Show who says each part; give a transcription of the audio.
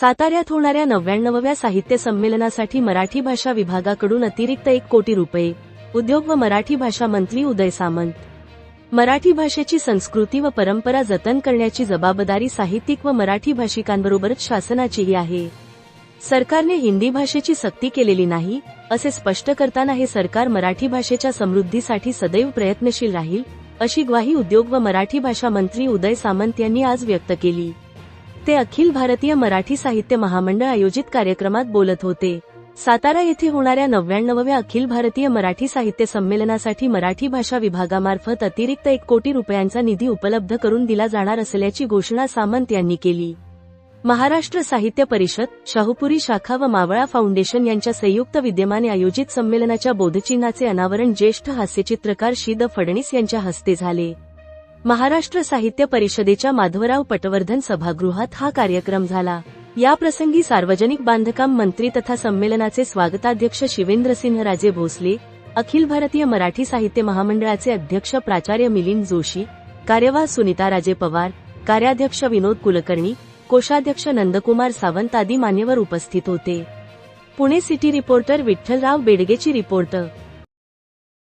Speaker 1: साताऱ्यात होणाऱ्या नव्याण्णवव्या साहित्य संमेलनासाठी मराठी भाषा विभागाकडून अतिरिक्त एक कोटी रुपये. उद्योग व मराठी भाषा मंत्री उदय सामंत. मराठी भाषेची संस्कृती व परंपरा जतन करण्याची जबाबदारी साहित्यिक व मराठी भाषिकांबरोबरच शासनाचीही आहे. सरकारने हिंदी भाषेची सक्ती केलेली नाही असे स्पष्ट करताना हे सरकार मराठी भाषेच्या समृद्धीसाठी सदैव प्रयत्नशील राहील अशी ग्वाही उद्योग व मराठी भाषा मंत्री उदय सामंत यांनी आज व्यक्त केली. ते अखिल भारतीय मराठी साहित्य महामंडळ आयोजित कार्यक्रमात बोलत होते. सातारा येथे होणाऱ्या नव्याण्णवव्या अखिल भारतीय मराठी साहित्य संमेलनासाठी मराठी भाषा विभागामार्फत अतिरिक्त एक कोटी रुपयांचा निधी उपलब्ध करून दिला जाणार असल्याची घोषणा सामंत यांनी केली. महाराष्ट्र साहित्य परिषद शाहूपुरी शाखा व मावळा फाउंडेशन यांच्या संयुक्त विद्यमाने आयोजित संमेलनाच्या बोधचिन्हाचे अनावरण ज्येष्ठ हास्यचित्रकार शीद फडणीस यांच्या हस्ते झाले. महाराष्ट्र साहित्य परिषदेच्या माधवराव पटवर्धन सभागृहात हा कार्यक्रम झाला. या प्रसंगी सार्वजनिक बांधकाम मंत्री तथा संमेलनाचे स्वागताध्यक्ष शिवेंद्रसिंहराजे भोसले अखिल भारतीय मराठी साहित्य महामंडळाचे अध्यक्ष प्राचार्य मिलिंद जोशी कार्यवाह सुनीता राजे पवार कार्याध्यक्ष विनोद कुलकर्णी कोषाध्यक्ष नंदकुमार सावंत आदी मान्यवर उपस्थित होते. पुणे सिटी रिपोर्टर विठ्ठलराव बेडगेची रिपोर्टर